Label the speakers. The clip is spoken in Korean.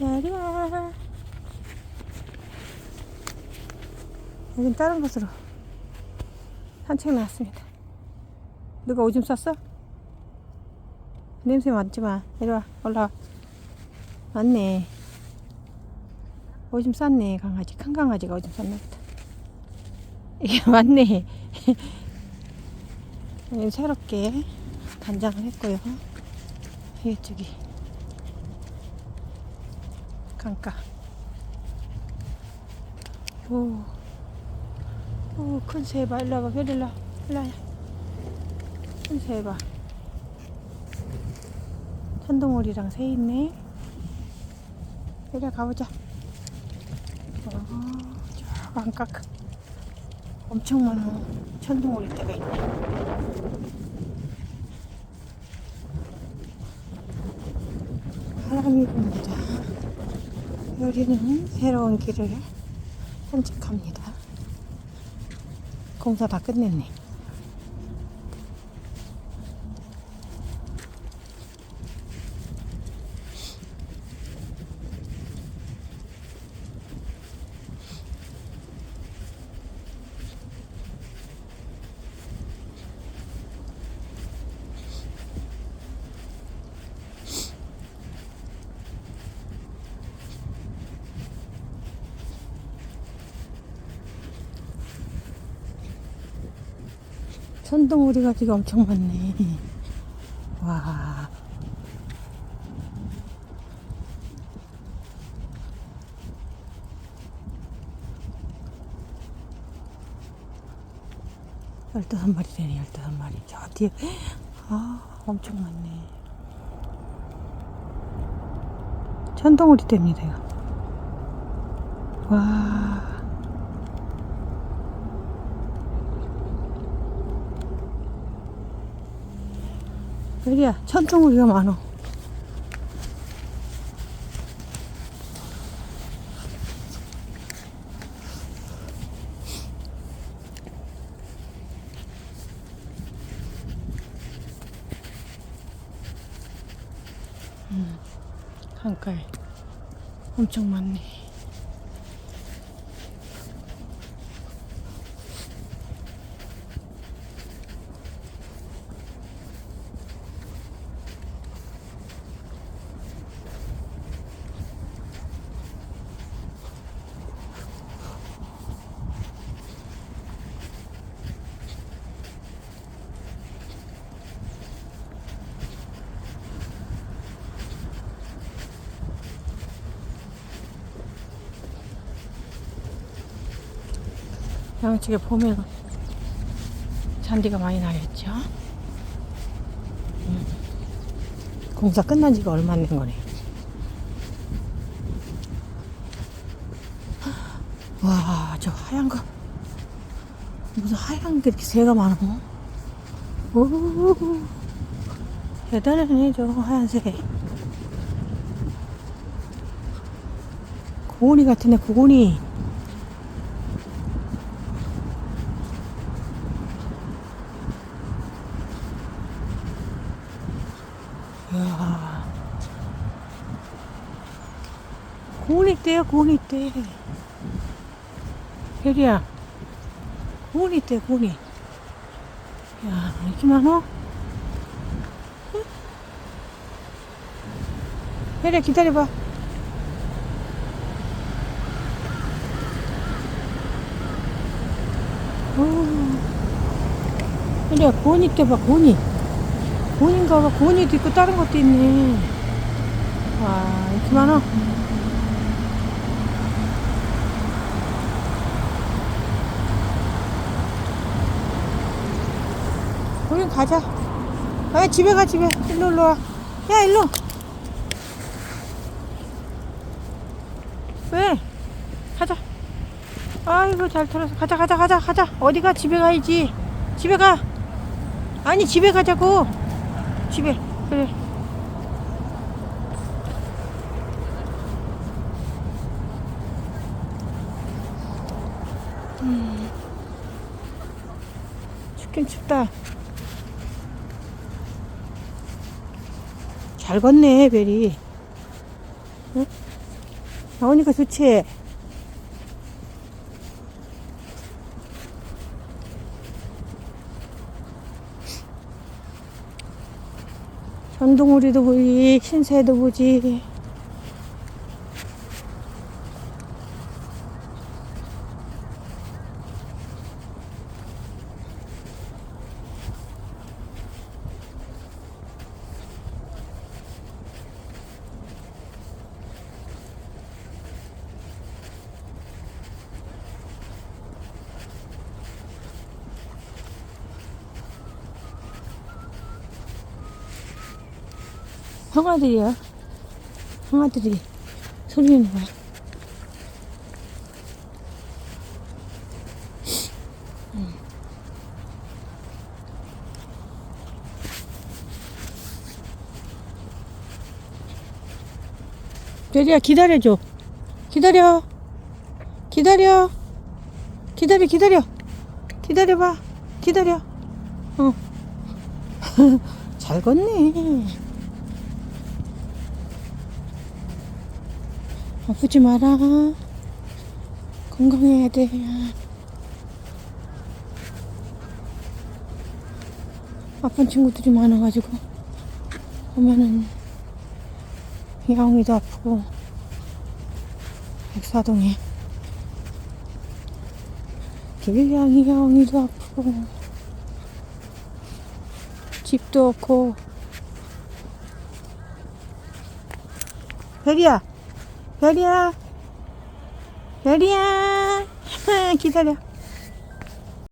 Speaker 1: 야리야. 여긴 다른 곳으로 산책 나왔습니다. 누가 오줌 쌌어? 냄새 맡지 마. 이리 와, 올라와. 맞네. 오줌 쌌네, 강아지. 큰 강아지가 오줌 쌌나 보다. 이게 맞네. 새롭게 단장을 했고요. 이쪽이 강가. 오, 오, 큰 새봐. 일로 와봐. 별일로 와. 일로 와요. 큰 새봐. 천둥오리랑 새 있네. 이리 가보자. 어, 저 강가 엄청 많아. 천둥오리 떼가 있네. 바람이 붑니다. 여기는 새로운 길을 산책합니다. 공사 다 끝냈네. 천둥오리가 지금 엄청 많네. 와. 열다섯 마리 되네, 열다섯 마리. 저 뒤에, 아, 엄청 많네. 천둥오리 때입니다, 이거. 와. 여기야 천둥오리가 많어. 음, 강가에 엄청 많네. 양쪽에 보면 잔디가 많이 나겠죠. 음. 공사 끝난 지가 얼마 안 된 거네. 와, 저 하얀 거. 무슨 하얀 게 이렇게 새가 많아. 오, 대단하네, 저 하얀 새. 고온이 같은데, 고온이. 이야. 고온이 떼야 고온이 떼. 혜리야. 고온이 떼 고온이. 야 이렇게 많어? 응? 혜리야 기다려봐. 오. 혜리야 고온이 떼봐 고온이. 곤인가 봐. 곤이도 있고 다른 것도 있네. 와, 이렇게 많아. 우린 가자. 아, 집에 가, 집에. 일로, 일로 와. 야, 일로. 왜? 가자. 아이고, 잘 털어서. 가자, 가자, 가자, 가자. 어디 가? 집에 가야지. 집에 가. 아니, 집에 가자고. 집에 그래 음. 춥긴 춥다 잘 걷네 베리 응? 나오니까 좋지? 전동우리도 보지, 신새도 보지. 형아들이야. 형아들이 소리 내는 거야. 음. 별이야 기다려줘. 기다려. 기다려. 기다려 기다려. 기다려봐. 기다려. 어. 잘 걷네. 아프지 마라. 건강해야 돼. 아픈 친구들이 많아가지고. 보면은 야옹이도 아프고 백사동에. 길냥이 야옹이도 아프고. 집도 없고. 별이야 별이야 별이야 기다려